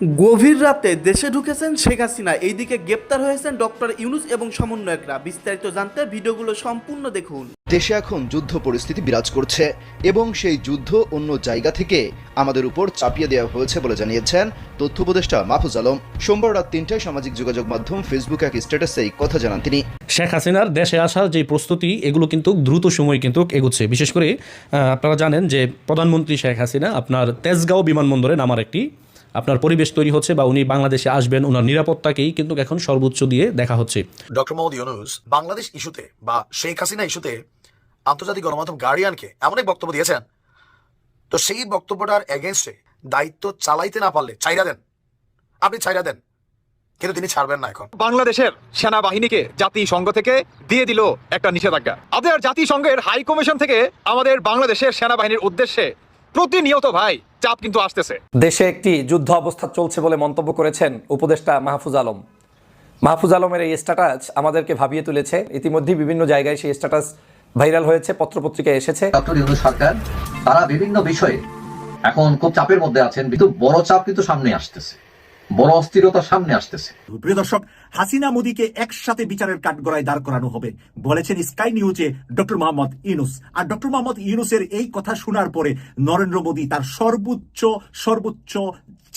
গভীর রাতে দেশে ঢুকেছেন শেখ হাসিনা। এইদিকে গ্রেপ্তার হয়েছেন ডক্টর ইউনুস এবং সমন্বয়করা। বিস্তারিত জানতে ভিডিওগুলো সম্পূর্ণ দেখুন। দেশে এখন যুদ্ধ পরিস্থিতি বিরাজ করছে এবং সেই যুদ্ধ অন্য জায়গা থেকে আমাদের উপর চাপিয়ে দেওয়া হয়েছে বলে জানিয়েছেন তথ্য উপদেষ্টা মাহফুজ আলম। সোমবার রাত তিনটায় সামাজিক যোগাযোগ মাধ্যম ফেসবুক এক স্ট্যাটাসে এই কথা জানান তিনি। শেখ হাসিনার দেশে আসার যে প্রস্তুতি এগুলো কিন্তু দ্রুত সময় কিন্তু এগুচ্ছে। বিশেষ করে আপনারা জানেন যে প্রধানমন্ত্রী শেখ হাসিনা আপনার তেজগাঁও বিমানবন্দরে নামার একটি আপনার পরিবেশ তৈরি হচ্ছে বা উনি বাংলাদেশে আসবেন ওনার নিরাপত্তাকেই কিন্তু এখন সর্বোচ্চ দিয়ে দেখা হচ্ছে। ডক্টর মোহাম্মদ ইউনুস বাংলাদেশ ইস্যুতে বা শেখ হাসিনা ইস্যুতে আন্তর্জাতিক গণমাধ্যম গার্ডিয়ানকে এমন এক বক্তব্য দিয়েছেন। তো সেই বক্তব্যটার এগেনস্টে দায়িত্ব চালাইতে না পারলে চাইরা দেন। আপনি চাইরা দেন। কিন্তু তিনি ছাড়বেন না এখন। বাংলাদেশের সেনাবাহিনীকে জাতিসংঘ থেকে দিয়ে দিল একটা নিষেধাজ্ঞা। আমাদের জাতিসংঘের হাই কমিশন থেকে আমাদের বাংলাদেশের সেনাবাহিনীর উদ্দেশ্যে প্রতিনিয়ত ভাই চাপ কিন্তু আসতেছে। দেশে একটি যুদ্ধ অবস্থা চলছে বলে মন্তব্য করেছেন উপদেষ্টা মাহফুজ আলম। মাহফুজ আলমের এই স্ট্যাটাস আমাদেরকে ভাবিয়ে তুলেছে। ইতিমধ্যে বিভিন্ন জায়গায় সেই স্ট্যাটাস ভাইরাল হয়েছে পত্রপত্রিকায় এসেছে। ডক্টর ইউনুস সরকার তারা বিভিন্ন বিষয়ে এখন খুব চাপের মধ্যে আছেন কিন্তু বড় চাপ কিন্তু সামনে আসতেছে। বড় অস্থিরতা সামনে আসতেছে। প্রিয় দর্শক হাসিনা মোদীকে একসাথে বিচারের কাঠগড়ায় দাঁড় করানো হবে বলেছেন স্কাই নিউজে ডক্টর মোহাম্মদ ইউনুস। আর ডক্টর মোহাম্মদ ইউনুসের এই কথা শোনার পরে নরেন্দ্র মোদী তার সর্বোচ্চ সর্বোচ্চ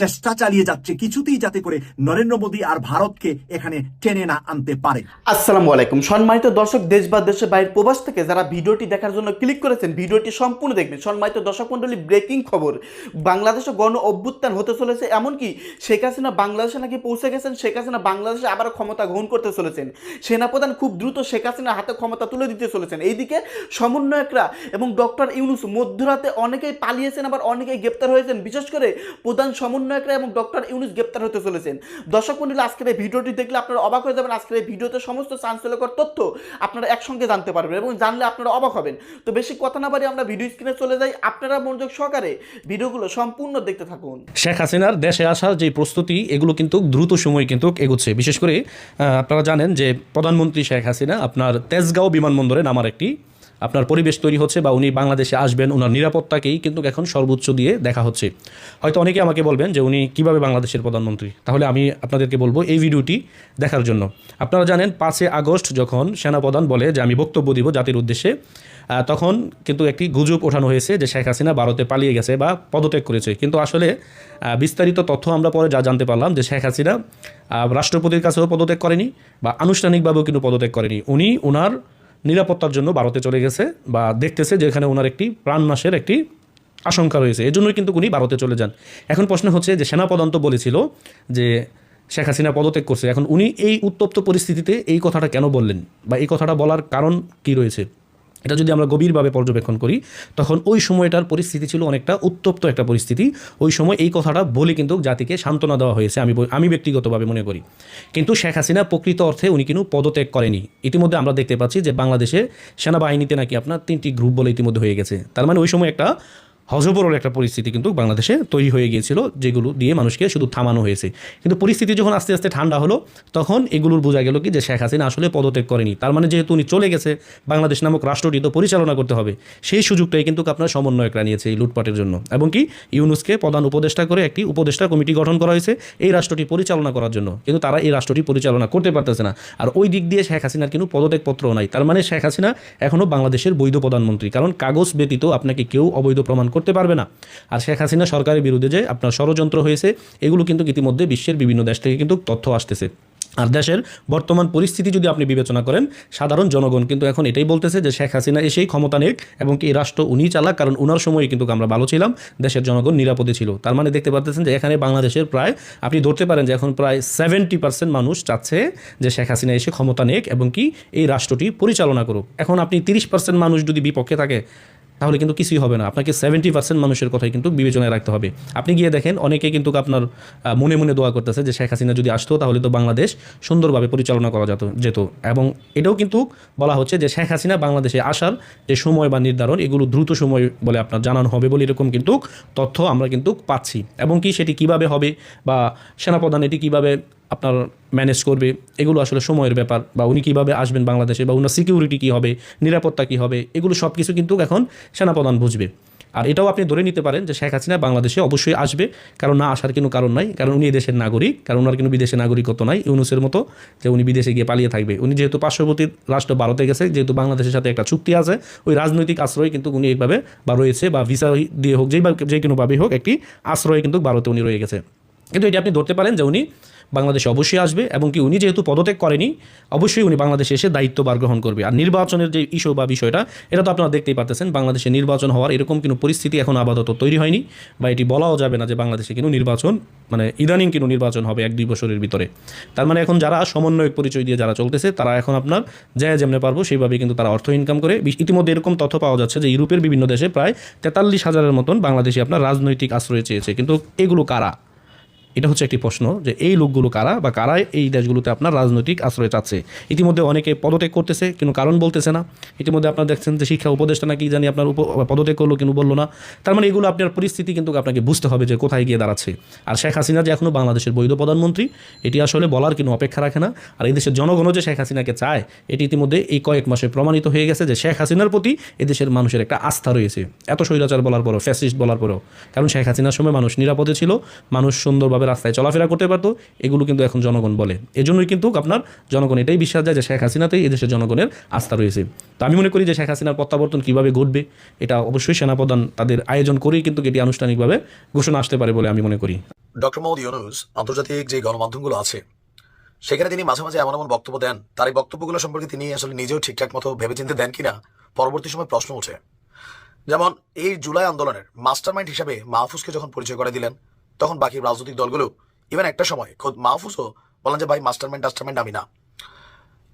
চেষ্টা চালিয়ে যাচ্ছে কিছুতেই যাতে করে নরেন্দ্র মোদী আর ভারতকে এখানে টেনে না আনতে পারে। আসসালামু আলাইকুম। সম্মানিত দর্শক দেশ বা দেশের বাইরের প্রবাস থেকে যারা ভিডিওটি দেখার জন্য ক্লিক করেছেন ভিডিওটি সম্পূর্ণ দেখবেন। সম্মানিত দর্শক মন্ডলী ব্রেকিং খবর। বাংলাদেশে গণ অভ্যুত্থান হতে চলেছে এমনকি শেখ হাসিনা বাংলাদেশে নাকি পৌঁছে গেছেন, শেখ হাসিনা বাংলাদেশে আবার ক্ষমতা গ্রহণ করতে চলেছেন। সেনাপ্রধান খুব দ্রুত শেখ হাসিনার হাতে ক্ষমতা তুলে দিতে চলেছেন। এইদিকে সমন্বয়করা এবং ডক্টর ইউনুস মধ্যরাতে অনেকেই পালিয়েছেন, আবার অনেকেই গ্রেপ্তার হয়েছেন। বিশেষ করে প্রধান সমন্বয়করা এবং ডক্টর ইউনুস গ্রেপ্তার হতে চলেছেন। দর্শক মন্ডলী, আজকের এই ভিডিওটি দেখলে আপনারা অবাক হয়ে যাবেন। আজকের এই ভিডিওতে সমস্ত চাঞ্চল্যকর তথ্য আপনারা একসঙ্গে জানতে পারবেন এবং জানলে আপনারা অবাক হবেন। তো বেশি কথা না বাড়ি আমরা ভিডিও স্ক্রিনে চলে যাই। আপনারা মনোযোগ সহকারে ভিডিওগুলো সম্পূর্ণ দেখতে থাকুন। শেখ হাসিনার দেশে আসার যে প্রস্তুতি এগুলো কিন্তু দ্রুত সময়ে কিন্তু এগোচ্ছে। বিশেষ করে আপনারা জানেন যে প্রধানমন্ত্রী শেখ হাসিনা আপনার তেজগাঁও বিমানবন্দরে নামার একটি আপনার পরিবেশ তৈরি হচ্ছে বা উনি বাংলাদেশে আসবেন ওনার নিরাপত্তাকেই কিন্তু এখন সর্বোচ্চ দিয়ে দেখা হচ্ছে। হয়তো অনেকে আমাকে বলবেন যে উনি কীভাবে বাংলাদেশের প্রধানমন্ত্রী? তাহলে আমি আপনাদেরকে বলব এই ভিডিওটি দেখার জন্য। আপনারা জানেন, পাঁচই আগস্ট যখন সেনাপ্রধান বলে যে আমি বক্তব্য দিব জাতির উদ্দেশ্যে তখন কিন্তু একটি গুজব ওঠানো হয়েছে যে শেখ হাসিনা ভারতে পালিয়ে গেছে বা পদত্যাগ করেছে। কিন্তু আসলে বিস্তারিত তথ্য আমরা পরে যা জানতে পারলাম যে শেখ হাসিনা রাষ্ট্রপতির কাছেও পদত্যাগ করেনি বা আনুষ্ঠানিকভাবেও কিন্তু পদত্যাগ করেনি। উনি ওনার নিরাপত্তার জন্য ভারতে চলে গেছে বা দেখতেছে যে এখানে ওনার একটি প্রাণনাশের একটি আশঙ্কা রয়েছে। এই জন্যই কিন্তু উনি ভারতে চলে যান। এখন প্রশ্ন হচ্ছে যে সেনাপ্রধান তো বলেছিল যে শেখ হাসিনা পদত্যাগ করছে। এখন উনি এই উত্তপ্ত পরিস্থিতিতে এই কথাটা কেন বললেন বা এই কথাটা বলার কারণ কি রয়েছে? এটা যদি আমরা গভীরভাবে পর্যবেক্ষণ করি, তখন ওই সময়টার পরিস্থিতি ছিল অনেকটা উত্তপ্ত একটা পরিস্থিতি। ওই সময় এই কথাটা বলে কিন্তু জাতিকে সান্ত্বনা দেওয়া হয়েছে, আমি আমি ব্যক্তিগতভাবে মনে করি। কিন্তু শেখ হাসিনা প্রকৃত অর্থে উনি কিন্তু পদত্যাগ করেনি। ইতিমধ্যে আমরা দেখতে পাচ্ছি যে বাংলাদেশে সেনাবাহিনীতে নাকি আপনার তিনটি গ্রুপ বলে ইতিমধ্যে হয়ে গেছে। তার মানে ওই সময় একটা হজবরল একটা পরিস্থিতি কিন্তু বাংলাদেশে তৈরি হয়ে গিয়েছিল, যেগুলো দিয়ে মানুষকে শুধু থামানো হয়েছে। কিন্তু পরিস্থিতি যখন আস্তে আস্তে ঠান্ডা হলো, তখন এগুলোর বোঝা গেল কি যে শেখ হাসিনা আসলে পদত্যাগ করেনি। তার মানে যেহেতু উনি চলে গেছে, বাংলাদেশ নামক রাষ্ট্রটি তো পরিচালনা করতে হবে। সেই সুযোগটাই কিন্তু আপনার সমন্বয়করা নিয়েছে এই লুটপাটের জন্য। এবং কি, ইউনুসকে প্রধান উপদেষ্টা করে একটি উপদেষ্টা কমিটি গঠন করা হয়েছে এই রাষ্ট্রটি পরিচালনা করার জন্য। কিন্তু তারা এই রাষ্ট্রটি পরিচালনা করতে পারতেছে না। আর ওই দিক দিয়ে শেখ হাসিনার কিন্তু পদত্যাগপত্রও নাই। তার মানে শেখ হাসিনা এখনও বাংলাদেশের বৈধ প্রধানমন্ত্রী। কারণ কাগজ ব্যতীত আপনাকে কেউ অবৈধ প্রমাণ করতে পারবে না। আর শেখ হাসিনা সরকারের বিরুদ্ধে যে আপনার ষড়যন্ত্র হয়েছে, এগুলো কিন্তু ইতিমধ্যে বিশ্বের বিভিন্ন দেশ থেকে কিন্তু তথ্য আসতেছে। আর দেশের বর্তমান পরিস্থিতি যদি আপনি বিবেচনা করেন, সাধারণ জনগণ কিন্তু এখন এটাই বলতেছে যে শেখ হাসিনা এসেই ক্ষমতা নেক এবং এই রাষ্ট্র উনি চালাক, কারণ উনার সময় কিন্তু আমরা ভালো ছিলাম, দেশের জনগণ নিরাপদে ছিল। তার মানে দেখতে পাচ্ছেন যে এখানে বাংলাদেশের প্রায়, আপনি ধরতে পারেন যে এখন প্রায় সেভেন্টি পার্সেন্ট মানুষ চাচ্ছে যে শেখ হাসিনা এসে ক্ষমতা নেক এবং কি এই রাষ্ট্রটি পরিচালনা করুক। এখন আপনি তিরিশ পার্সেন্ট মানুষ যদি বিপক্ষে থাকে তাহলে কিন্তু কিছুই হবে না। আপনাকে সেভেন্টি পার্সেন্ট মানুষের কথাই কিন্তু বিবেচনায় রাখতে হবে। আপনি গিয়ে দেখেন, অনেকে কিন্তু আপনার মনে মনে দোয়া করতেছে যে, শেখ হাসিনা যদি আসতো, তাহলে তো বাংলাদেশ সুন্দরভাবে পরিচালনা করা যেত যেত। এবং এটাও কিন্তু বলা হচ্ছে যে, শেখ হাসিনা বাংলাদেশে আসার যে সময় বা নির্ধারণ, এগুলো দ্রুত সময় বলে আপনার জানানো হবে বলে এরকম কিন্তু তথ্য আমরা কিন্তু পাচ্ছি। এবং কি সেটি কীভাবে হবে বা সেনাপ্রধান এটি কীভাবে আপনার ম্যানেজ করবে, এগুলো আসলে সময়ের ব্যাপার। বা উনি কীভাবে আসবেন বাংলাদেশে, বা উনার সিকিউরিটি কী হবে, নিরাপত্তা কী হবে, এগুলো সব কিছু কিন্তু এখন সেনাপ্রধান বুঝবে। আর এটাও আপনি ধরে নিতে পারেন যে শেখ হাসিনা বাংলাদেশে অবশ্যই আসবে, কারণ না আসার কোনো কারণ নাই, কারণ উনি দেশের নাগরিক, কারণ ওনার কোনো বিদেশে নাগরিকত্ব নাই, ইউনুসের মতো যে উনি বিদেশে গিয়ে পালিয়ে থাকবে। উনি যেহেতু পার্শ্ববর্তী রাষ্ট্র ভারতে গেছে, যেহেতু বাংলাদেশের সাথে একটা চুক্তি আছে, ওই রাজনৈতিক আশ্রয় কিন্তু উনি এইভাবে বা রয়েছে, বা ভিসা দিয়ে হোক যেই যে কোনোভাবেই হোক, একটি আশ্রয় কিন্তু ভারতে উনি রয়ে গেছে। কিন্তু এটি আপনি ধরতে পারেন যে উনি বাংলাদেশে অবশ্যই আসবে এবং কি উনি যেহেতু পদত্যাগ করেনি, অবশ্যই উনি বাংলাদেশে এসে দায়িত্বভার গ্রহণ করবে। আর নির্বাচনের যে ইস্যু বা বিষয়টা, এটা তো আপনারা দেখতেই পারতেছেন, বাংলাদেশে নির্বাচন হওয়ার এরকম কোনো পরিস্থিতি এখন আপাতত তৈরি হয়নি বা এটি বলাও যাবে না যে বাংলাদেশে কিন্তু নির্বাচন মানে ইদানিং কিন্তু নির্বাচন হবে এক দুই বছরের ভিতরে। তার মানে এখন যারা সমন্বয়ক পরিচয় দিয়ে যারা চলতেছে, তারা এখন আপনার যা যেমনি পারব সেইভাবে কিন্তু তারা অর্থ ইনকাম করে। ইতিমধ্যে এরকম তথ্য পাওয়া যাচ্ছে যে ইউরোপের বিভিন্ন দেশে প্রায় তেতাল্লিশ হাজারের মতন বাংলাদেশি আপনার রাজনৈতিক আশ্রয় চেয়েছে। কিন্তু এগুলো কারা? এটা হচ্ছে একটি প্রশ্ন যে এই লোকগুলো কারা বা কারা এই দেশগুলোতে আপনার রাজনৈতিক আশ্রয় চাচ্ছে? ইতিমধ্যে অনেকে পদত্যাগ করতেছে কিন্তু কারণ বলতেছে না। ইতিমধ্যে আপনারা দেখছেন যে শিক্ষা উপদেষ্টা নাকি জানি আপনার পদত্যাগ করল কিন্তু বলল না। তার মানে এগুলো আপনার পরিস্থিতি কিন্তু আপনাকে বুঝতে হবে যে কোথায় গিয়ে দাঁড়াচ্ছে। আর শেখ হাসিনা যে এখনও বাংলাদেশের বৈধ প্রধানমন্ত্রী, এটি আসলে বলার কোনো অপেক্ষা রাখে না। আর এই দেশের জনগণও যে শেখ হাসিনাকে চায়, এটি ইতিমধ্যে এই কয়েক মাসে প্রমাণিত হয়ে গেছে যে শেখ হাসিনার প্রতি এদেশের মানুষের একটা আস্থা রয়েছে। এত স্বৈরাচার বলার পরও, ফ্যাসিস্ট বলার পরেও। কারণ শেখ হাসিনার সময় মানুষ নিরাপদে ছিল, মানুষ সুন্দরভাবে রাস্তায় চলাফেরা করতে পারতো। এগুলো কিন্তু এখন জনগণ বলে। এজন্যই কিন্তু আপনার জনগণ এটাই বিশ্বাস যায় যে শেখ হাসিনাতেই এদেশের জনগণের আস্থা রয়েছে। তো আমি মনে করি যে শেখ হাসিনার প্রত্যাবর্তন কীভাবে ঘটবে, এটা অবশ্যই সেনাপ্রধান তাদের আয়োজন করেই কিন্তু এটি আনুষ্ঠানিকভাবে ঘোষণা আসতে পারে বলে আমি মনে করি। ডক্টর মোহাম্মদ ইউনুস আন্তর্জাতিক যে গণমাধ্যমগুলো আছে, সেখানে তিনি মাঝে মাঝে এমন এমন বক্তব্য দেন। তার এই বক্তব্যগুলো সম্পর্কে তিনি আসলে নিজেও ঠিকঠাক মতো ভেবেচিন্তে দেন কিনা, পরবর্তী সময় প্রশ্ন ওঠে। যেমন, এই জুলাই আন্দোলনের মাস্টারমাইন্ড হিসেবে মাহফুজকে যখন পরিচয় করে দিলেন তখন বাকি রাজনৈতিক দলগুলো ইভেন একটা সময়, খোদ মাহফুজও বলেন যে, ভাই মাস্টারমাইন্ড টাস্টারমাইন্ড আমি না।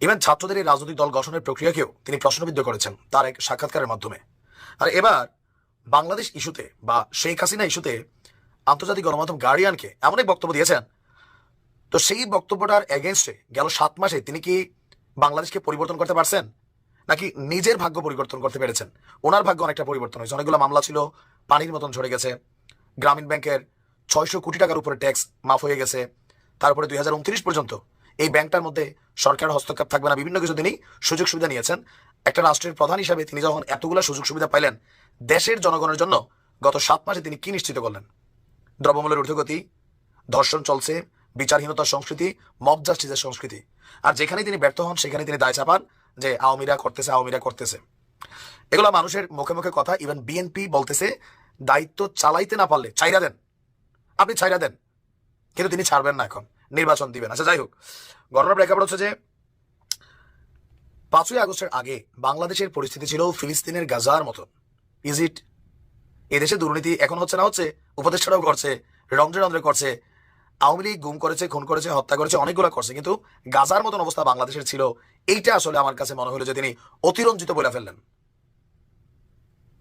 ইভেন ছাত্রদের এই রাজনৈতিক দল গঠনের প্রক্রিয়াকেও তিনি প্রশ্নবিদ্ধ করেছেন তার এক সাক্ষাৎকারের মাধ্যমে। আর এবার বাংলাদেশ ইস্যুতে বা শেখ হাসিনা ইস্যুতে আন্তর্জাতিক গণমাধ্যম গার্ডিয়ানকে এমন এক বক্তব্য দিয়েছেন। তো সেই বক্তব্যটার এগেনস্টে গেল সাত মাসে তিনি কি বাংলাদেশকে পরিবর্তন করতে পারছেন? নাকি নিজের ভাগ্য পরিবর্তন করতে পেরেছেন? ওনার ভাগ্য অনেকটা পরিবর্তন হয়েছে। অনেকগুলো মামলা ছিল, পানির মতন ঝরে গেছে। গ্রামীণ ব্যাংকের ছয়শো কোটি টাকার উপরে ট্যাক্স মাফ হয়ে গেছে। তারপরে দুই হাজার উনত্রিশ পর্যন্ত এই ব্যাংকটার মধ্যে সরকার হস্তক্ষেপ থাকবে না। বিভিন্ন কিছু তিনি সুযোগ সুবিধা নিয়েছেন। একটা রাষ্ট্রের প্রধান হিসাবে তিনি যখন এতগুলো সুযোগ সুবিধা পাইলেন, দেশের জনগণের জন্য গত সাত মাসে তিনি কি নিশ্চিত করলেন? দ্রব্যমূল্যের ঊর্ধ্বগতি, ধর্ষণ চলছে, বিচারহীনতার সংস্কৃতি মব জাস্টিসের সংস্কৃতি। আর যেখানে তিনি ব্যর্থ হন সেখানে তিনি দায় চাপান যে আওয়ামীরা করতেছে আওয়ামীরা করতেছে। এগুলো মানুষের মুখে মুখে কথা। ইভেন বিএনপি বলতেছে, দায়িত্ব চালাইতে না পারলে ছাইরা দেন। আপনি ছাইরা দেন। কিন্তু তিনি ছাড়বেন না এখন। নির্বাচন দিবেন। আচ্ছা যাই হোক। ঘটনার প্রেক্ষাপট হচ্ছে যে পাঁচই আগস্টের আগে বাংলাদেশের পরিস্থিতি ছিল ফিলিস্তিনের গাজার মতন। ইজ ইট এদেশে দুর্নীতি এখন হচ্ছে না, হচ্ছে উপদেষ্টারাও করছে, রন্ধ্রে রন্ধ্রে করছে, আওয়ামী লীগ গুম করেছে, খুন করেছে, হত্যা করেছে, অনেকগুলো করছে। কিন্তু গাজার মতন অবস্থা বাংলাদেশের ছিল, এইটা আসলে আমার কাছে মনে হলো যে তিনি অতিরঞ্জিত বলে ফেললেন।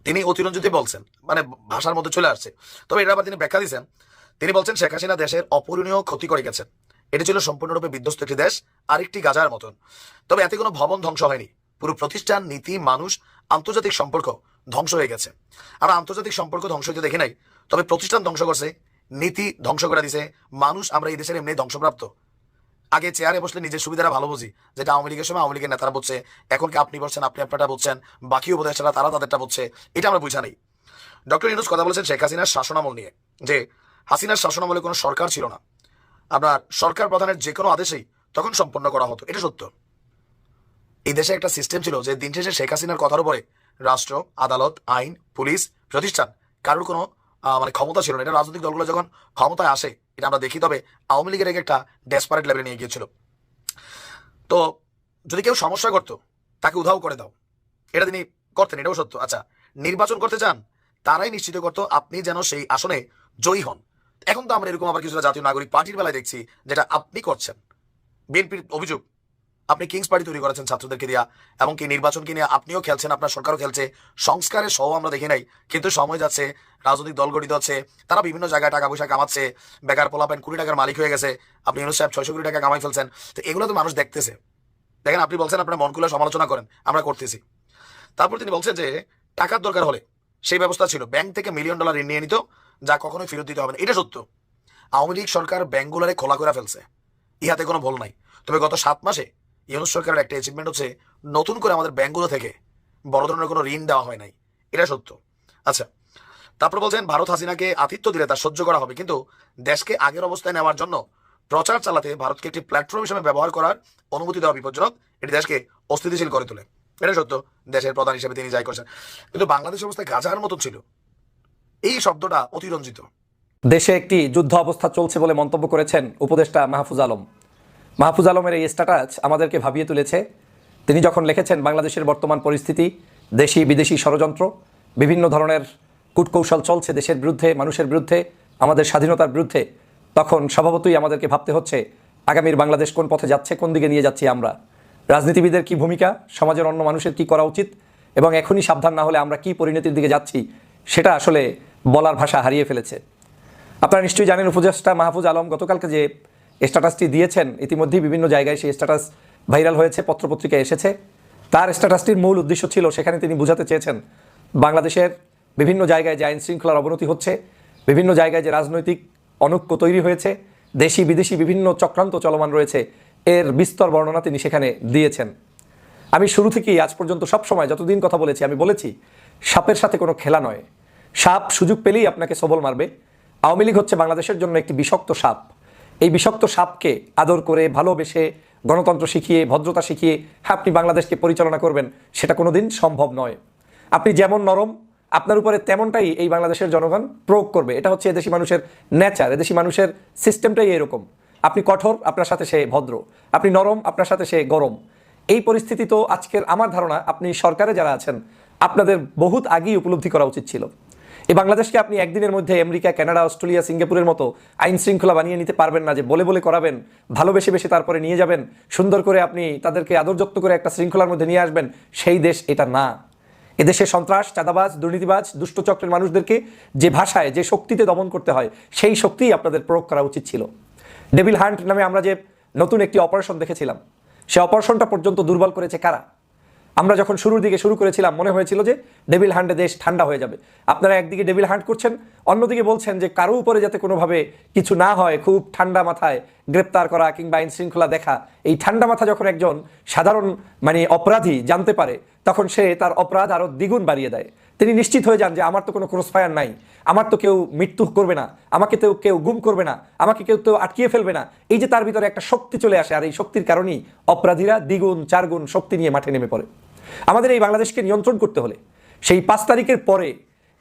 তিনি অতিরঞ্জিত বলছেন মানে ভাষার মধ্যে চলে আসছে। তবে এটা আবার তিনি ব্যাখ্যা দিয়েছেন তিনি বলছেন শেখ হাসিনা দেশের অপূরণীয় ক্ষতি করে গেছেন। এটি ছিল সম্পূর্ণরূপে বিধ্বস্ত একটি দেশ, আরেকটি গাজার মতন। তবে এতে কোনো ভবন ধ্বংস হয়নি। পুরো প্রতিষ্ঠান, নীতি, মানুষ, আন্তর্জাতিক সম্পর্ক ধ্বংস হয়ে গেছে। আর আন্তর্জাতিক সম্পর্ক ধ্বংস হতে দেখে নাই, তবে প্রতিষ্ঠান ধ্বংস করছে, নীতি ধ্বংস করে দিছে, মানুষ আমরা এই দেশের এমনি ধ্বংসপ্রাপ্ত। আগে চেয়ারে বসলে নিজের সুবিধাটা ভালো বুঝি, যেটা আওয়ামী লীগের সময় আওয়ামী লীগের নেতারা বলছে, এখন কি আপনি বলছেন, আপনি আপনারটা বলছেন, বাকি উপদেষ্টারা তারা তাদেরটা বলছে, এটা আমরা বুঝা নেই। ডক্টর ইউনুস কথা বলেছেন শেখ হাসিনার শাসনামল নিয়ে, যে হাসিনার শাসনামলে কোনো সরকার ছিল না। আপনার সরকার প্রধানের যে কোনো আদেশেই তখন সম্পন্ন করা হতো, এটা সত্য। এই দেশে একটা সিস্টেম ছিল যে দিন শেষে শেখ হাসিনার কথার উপরে রাষ্ট্র, আদালত, আইন, পুলিশ, প্রতিষ্ঠান কারোর কোনো মানে ক্ষমতা ছিল না। এটা রাজনৈতিক দলগুলো যখন ক্ষমতায় আসে, এটা আমরা দেখি, তবে আওয়ামী লীগের একটা ডেসপারেট লেভেলে নিয়ে গিয়েছিল। তো যদি কেউ সমস্যা করতো, তাকে উধাও করে দাও। এটা তিনি করতেন, এটাও সত্য। আচ্ছা নির্বাচন করতে চান, তারাই নিশ্চিত করতো আপনি যেন সেই আসনে জয়ী হন। এখন তো আমরা এরকম আবার কিছুটা জাতীয় নাগরিক পার্টির বেলায় দেখছি, যেটা আপনি করছেন। বিএনপির অভিযোগ, আপনি কিংস পার্টি তৈরি করেছেন ছাত্রদেরকে দিয়া এমনকি নির্বাচনকে নিয়ে আপনিও খেলছেন, আপনার সরকারও খেলছে। সংস্কারের সহ আমরা দেখি নাই, কিন্তু সময় যাচ্ছে, রাজনৈতিক দল গঠিত হচ্ছে, তারা বিভিন্ন জায়গায় টাকা পয়সা কামাচ্ছে, বেকার, পোলাপেন কুড়ি টাকার মালিক হয়ে গেছে, আপনি ইউনুস সাহেব ছয়শো কোটি টাকা কামাই ফেলছেন, তো এগুলো তো মানুষ দেখতেছে। দেখেন, আপনি বলছেন আপনার মন খুলে সমালোচনা করেন, আমরা করতেছি। তারপর তিনি বলছেন যে, টাকার দরকার হলে, সেই ব্যবস্থা ছিল। ব্যাংক থেকে মিলিয়ন ডলার ঋণ নিয়ে নিত যা কখনোই ফেরত দিতে হবে না। এটা সত্য। আওয়ামী লীগ সরকার ব্যাংকগুলারে খোলা করে ফেলছে। ইহাতে কোনো ভুল নাই। তবে গত সাত মাসে ইউনুস সরকারের একটা অ্যাচিভমেন্ট হচ্ছে, নতুন করে আমাদের ব্যাংকগুলো থেকে বড় ধরনের কোনো ঋণ দেওয়া হয় নাই। এটা সত্য। আচ্ছা তারপর বলছেন, ভারত হাসিনাকে আতিথ্য দিলে তা সহ্য করা হবে। কিন্তু দেশকে আগের অবস্থায় নেওয়ার জন্য প্রচার চালাতে ভারতকে একটি প্ল্যাটফর্ম হিসেবে ব্যবহার করার অনুমতি দেওয়া বিপজ্জনক। এটি দেশকে অস্থিতিশীল করে তোলে। এটা সত্য। দেশের প্রধান হিসেবে তিনি যাই করছেন। কিন্তু বাংলাদেশ অবস্থায় গাজার মতো ছিল। এই শব্দটা অতিরঞ্জিত। দেশে একটি যুদ্ধ অবস্থা চলছে বলে মন্তব্য করেছেন উপদেষ্টা মাহফুজ আলম। মাহফুজ আলমের এই স্ট্যাটাস আমাদেরকে ভাবিয়ে তুলেছে। তিনি যখন লিখেছেন, বাংলাদেশের বর্তমান পরিস্থিতি, দেশি বিদেশি ষড়যন্ত্র, বিভিন্ন ধরনের কূটকৌশল চলছে দেশের বিরুদ্ধে, মানুষের বিরুদ্ধে, আমাদের স্বাধীনতার বিরুদ্ধে, তখন স্বভাবতই আমাদেরকে ভাবতে হচ্ছে, আগামীর বাংলাদেশ কোন পথে যাচ্ছে, কোন দিকে নিয়ে যাচ্ছি আমরা? রাজনীতিবিদের কি ভূমিকা, সমাজের অন্য মানুষের কি করা উচিত, এবং এখনই সাবধান না হলে আমরা কি পরিণতির দিকে যাচ্ছি? সেটা আসলে বলার ভাষা হারিয়ে ফেলেছে। আপনারা নিশ্চয়ই জানেন উপদেষ্টা মাহফুজ আলম গতকালকে যে স্ট্যাটাসটি দিয়েছেন, ইতিমধ্যেই বিভিন্ন জায়গায় সেই স্ট্যাটাস ভাইরাল হয়েছে পত্রপত্রিকায় এসেছে। তার স্ট্যাটাসটির মূল উদ্দেশ্য ছিল, সেখানে তিনি বুঝাতে চেয়েছেন, বাংলাদেশের বিভিন্ন জায়গায় যে আইন শৃঙ্খলার অবনতি হচ্ছে, বিভিন্ন জায়গায় যে রাজনৈতিক অনৈক্য তৈরি হয়েছে, দেশি বিদেশি বিভিন্ন চক্রান্ত চলমান রয়েছে, এর বিস্তর বর্ণনা তিনি সেখানে দিয়েছেন। আমি শুরু থেকেই আজ পর্যন্ত সব সময় যতদিন কথা বলেছি, আমি বলেছি, সাপের সাথে কোনো খেলা নয়। সাপ সুযোগ পেলেই আপনাকে সবল মারবে। আওয়ামী লীগ হচ্ছে বাংলাদেশের জন্য একটি বিষাক্ত সাপ। এই বিষাক্ত সাপকে আদর করে, ভালোবেসে, গণতন্ত্র শিখিয়ে, ভদ্রতা শিখিয়ে হ্যাঁ আপনি বাংলাদেশকে পরিচালনা করবেন, সেটা কোনোদিন সম্ভব নয়। আপনি যেমন নরম, আপনার উপরে তেমনটাই এই বাংলাদেশের জনগণ প্রয়োগ করবে। এটা হচ্ছে এদেশি মানুষের নেচার এদেশি মানুষের সিস্টেমটাই এরকম। আপনি কঠোর, আপনার সাথে সে ভদ্র। আপনি নরম, আপনার সাথে সে গরম। এই পরিস্থিতি তো আজকের আমার ধারণা, আপনি সরকারে যারা আছেন, আপনাদের বহুত আগেই উপলব্ধি করা উচিত ছিল। এই বাংলাদেশকে আপনি একদিনের মধ্যে আমেরিকা, কানাডা, অস্ট্রেলিয়া, সিঙ্গাপুরের মতো আইন শৃঙ্খলা বানিয়ে নিতে পারবেন না যে বলে বলে করাবেন, ভালোবেসে বেশে তারপরে নিয়ে যাবেন, সুন্দর করে আপনি তাদেরকে আদরযুক্ত করে একটা শৃঙ্খলার মধ্যে নিয়ে আসবেন, সেই দেশ এটা না। এদেশে সন্ত্রাস, চাঁদাবাজ, দুর্নীতিবাজ দুষ্টচক্রের মানুষদেরকে যে ভাষায়, যে শক্তিতে দমন করতে হয়, সেই শক্তিই আপনাদের প্রয়োগ করা উচিত ছিল। ডেভিল হান্ট নামে আমরা যে নতুন একটি অপারেশন দেখেছিলাম, সে অপারেশনটা পর্যন্ত দুর্বল করেছে কারা? আমরা যখন শুরুর দিকে শুরু করেছিলাম, মনে হয়েছিল যে ডেভিল হান্টে দেশ ঠান্ডা হয়ে যাবে। আপনারা একদিকে ডেভিল হান্ট করছেন, অন্যদিকে বলছেন যে কারও উপরে যাতে কোনোভাবে কিছু না হয়, খুব ঠান্ডা মাথায় গ্রেপ্তার করা কিংবা আইন শৃঙ্খলা দেখা, এই ঠান্ডা মাথা যখন একজন সাধারণ মানে অপরাধী জানতে পারে, তখন সে তার অপরাধ আরও দ্বিগুণ বাড়িয়ে দেয়। তিনি নিশ্চিত হয়ে যান যে আমার তো কোনো ক্রসফায়ার নাই, আমার তো কেউ মৃত্যু করবে না, আমাকে তো কেউ গুম করবে না, আমাকে কেউ তো আটকিয়ে ফেলবে না। এই যে তার ভিতরে একটা শক্তি চলে আসে, আর এই শক্তির কারণেই অপরাধীরা দ্বিগুণ, চারগুণ শক্তি নিয়ে মাঠে নেমে পড়ে। আমাদের এই বাংলাদেশকে নিয়ন্ত্রণ করতে হলে সেই পাঁচ তারিখের পরে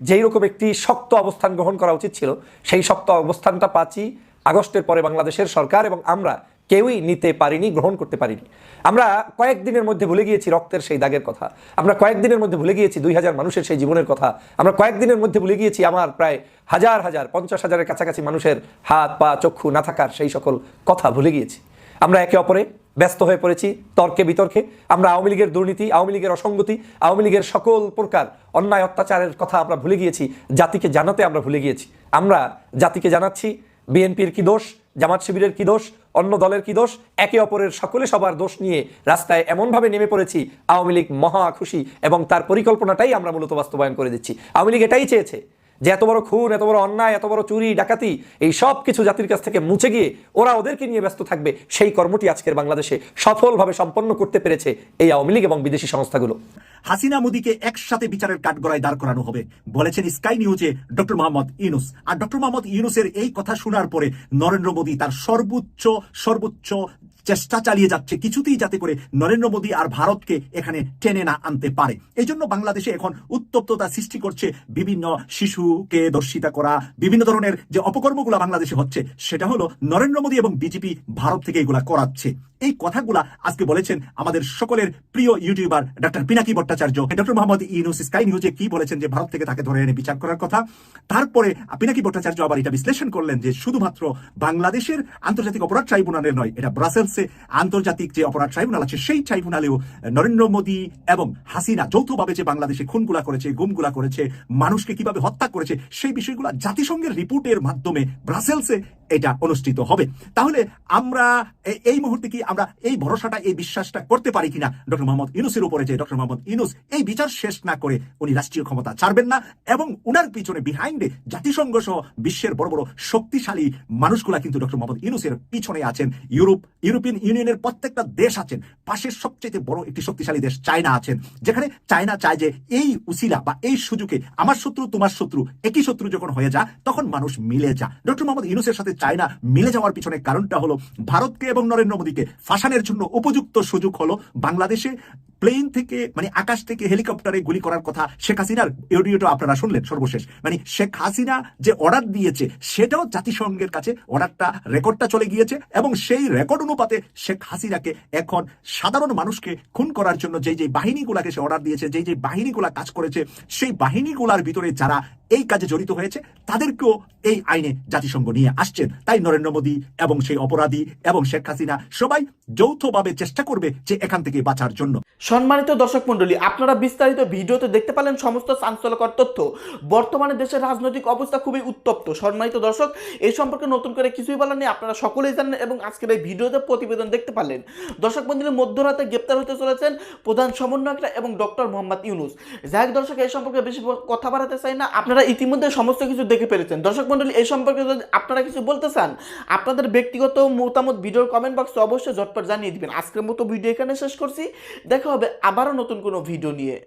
যেই রকম একটি শক্ত অবস্থান গ্রহণ করা উচিত ছিল, সেই শক্ত অবস্থানটা পাচ্ছি আগস্টের পরে বাংলাদেশের সরকার এবং আমরা কেউই নিতে পারিনি, গ্রহণ করতে পারিনি। আমরা কয়েকদিনের মধ্যে ভুলে গিয়েছি রক্তের সেই দাগের কথা। আমরা কয়েকদিনের মধ্যে ভুলে গিয়েছি দুই হাজার মানুষের সেই জীবনের কথা। আমরা কয়েকদিনের মধ্যে ভুলে গিয়েছি আমার প্রায় হাজার হাজার, পঞ্চাশ হাজারের কাছাকাছি মানুষের হাত, পা, চক্ষু না থাকার সেই সকল কথা ভুলে গিয়েছি। আমরা একে অপরে ব্যস্ত হয়ে পড়েছি, তর্কে বিতর্কে। আমরা আওয়ামী লীগের দুর্নীতি, আওয়ামী লীগের অসঙ্গতি, আওয়ামী লীগের সকল প্রকার অন্যায়, অত্যাচারের কথা আমরা ভুলে গিয়েছি, জাতিকে জানাতে আমরা ভুলে গিয়েছি। আমরা জাতিকে জানাচ্ছি, বিএনপির কি দোষ, জামাত শিবিরের কি দোষ, অন্য দলের কি দোষ, একে অপরের সকলে সবার দোষ নিয়ে রাস্তায় এমনভাবে নেমে পড়েছি, আওয়ামী লীগ মহা খুশি এবং তার পরিকল্পনাটাই আমরা মূলত বাস্তবায়ন করে দিচ্ছি। আওয়ামী লীগ এটাই চেয়েছে যে এত বড় খুন, এত বড় অন্যায়, এত বড় চুরি, ডাকাতি, এই সব কিছু জাতির কাছ থেকে মুছে গিয়ে ওরা ওদেরকে নিয়ে ব্যস্ত থাকবে। সেই কর্মটি আজকের বাংলাদেশে সফলভাবে সম্পন্ন করতে পেরেছে এই আওয়ামী লীগ এবং বিদেশি সংস্থাগুলো। হাসিনা মোদীকে একসাথে বিচারের কাঠগড়ায় দাঁড় করানো হবে, বলেছেন স্কাই নিউজে ডক্টর মোহাম্মদ ইউনুস। আর ডক্টর মোহাম্মদ ইউনুসের এই কথা শোনার পরে নরেন্দ্র মোদী তার সর্বোচ্চ সর্বোচ্চ চেষ্টা চালিয়ে যাচ্ছে, কিছুতেই যাতে করে নরেন্দ্র মোদী আর ভারতকে এখানে টেনে না আনতে পারে। এই জন্য বাংলাদেশে এখন উত্তপ্ততা সৃষ্টি করছে বিভিন্ন শিশুকে দর্শিতা করা, বিভিন্ন ধরনের যে অপকর্মগুলো বাংলাদেশে হচ্ছে, সেটা হলো নরেন্দ্র মোদী এবং বিজেপি ভারত থেকে এগুলা করাচ্ছে। এই কথাগুলা আজকে বলেছেন আমাদের সকলের প্রিয় YouTuber doctor Pinaki Bhattacharya. Doctor Mohammad Yunus Sky নিউজে কি বলেছেন যে ভারত থেকে তাকে ধরে এনে বিচার করার কথা? তারপরে পিনাকি ভট্টাচার্য আবার এটা বিশ্লেষণ করলেন যে শুধুমাত্র বাংলাদেশের আন্তর্জাতিক অপরাধ ট্রাইব্যুনালের নয়, এটা ব্রাসেলসে আন্তর্জাতিক যে অপরাধ ট্রাইব্যুনাল আছে, সেই ট্রাইব্যুনালেও নরেন্দ্র মোদী এবং হাসিনা যৌথভাবে যে বাংলাদেশে খুনগুলা করেছে, গুমগুলা করেছে, মানুষকে কীভাবে হত্যা করেছে, সেই বিষয়গুলো জাতিসংঘের রিপোর্টের মাধ্যমে ব্রাসেলসে এটা অনুষ্ঠিত হবে। তাহলে আমরা এই মুহূর্তে কি আমরা এই ভরসাটা, এই বিশ্বাসটা করতে পারি কিনা? ডক্টর মোহাম্মদ ইউনুসের উপরে যে ডক্টর মোহাম্মদ ইউনুস এই বিচার শেষ না করে উনি রাষ্ট্রীয় ক্ষমতা ছাড়বেন না এবং উনার পিছনে বিহাইন্ডে জাতিসংঘ সহ বিশ্বের বড় বড় শক্তিশালী মানুষগুলা কিন্তু ডক্টর মোহাম্মদ ইনুসের পিছনে আছেন। ইউরোপ ইউরোপ ইউরোপিয়ান ইউনিয়নের প্রত্যেকটা দেশ আছেন। পাশের সবচেয়ে বড় একটি শক্তিশালী দেশ চায়না আছেন। যেখানে চায়না চায় যে এই উসিলা বা এই সুযোগে আমার শত্রু, তোমার শত্রু, একই শত্রু যখন হয়ে যা, তখন মানুষ মিলে যা। ডক্টর মোহাম্মদ ইউনুসের সাথে চায়না মিলে যাওয়ার পিছনে কারণটা হলো, ভারতকে এবং নরেন্দ্র মোদীকে ফাঁসানের জন্য উপযুক্ত সুযোগ হলো বাংলাদেশে প্লেন থেকে মানে আকাশ থেকে হেলিকপ্টারে গুলি করার কথা শেখ হাসিনার অডিওটা আপনারা শুনলেন সর্বশেষ। মানে শেখ হাসিনা যে অর্ডার দিয়েছে, সেটাও জাতিসংঘের কাছে অর্ডারটা, রেকর্ডটা চলে গিয়েছে এবং সেই রেকর্ড অনুপাতে শেখ হাসিনাকে এখন সাধারণ মানুষকে খুন করার জন্য যেই যে বাহিনীগুলাকে সে অর্ডার দিয়েছে, যেই যে বাহিনীগুলা কাজ করেছে, সেই বাহিনীগুলার ভিতরে যারা এই কাজে জড়িত হয়েছে, তাদেরকেও এই আইনে জাতিসংঘ নিয়ে আসছেন। তাই নরেন্দ্র মোদী এবং সেই অপরাধী এবং শেখ হাসিনা সবাই যৌথভাবে চেষ্টা করবে যে এখান থেকে বাঁচার জন্য। সম্মানিত দর্শক মণ্ডলী, আপনারা বিস্তারিত ভিডিওতে দেখতে পেলেন সমস্ত চাঞ্চল্যকর তথ্য। বর্তমানে দেশের রাজনৈতিক অবস্থা খুবই উত্তপ্ত। সম্মানিত দর্শক এই সম্পর্কে নতুন করে কিছুই বলার নেই, আপনারা সকলেই জানেন এবং আজকের এই ভিডিওতে প্রতিবেদন দেখতে পারলেন। দর্শক মন্ডলী মধ্যরাতে গ্রেপ্তার হতে চলেছেন প্রধান সমন্বয়করা এবং ডক্টর মোহাম্মদ ইউনুস। যাই দর্শক এই সম্পর্কে বেশি কথা বাড়াতে চাই না। আপনারা ইতিমধ্যে সমস্ত কিছু দেখে ফেলেছেন। দর্শক মন্ডলী এই সম্পর্কে যদি আপনারা কিছু বলতে চান, আপনাদের ব্যক্তিগত মতামত ভিডিওর কমেন্ট বক্সে অবশ্যই ঝটপট জানিয়ে দিবেন। আজকের মতো ভিডিও এখানে শেষ করছি। দেখা হবে আবারও নতুন কোনো ভিডিও নিয়ে।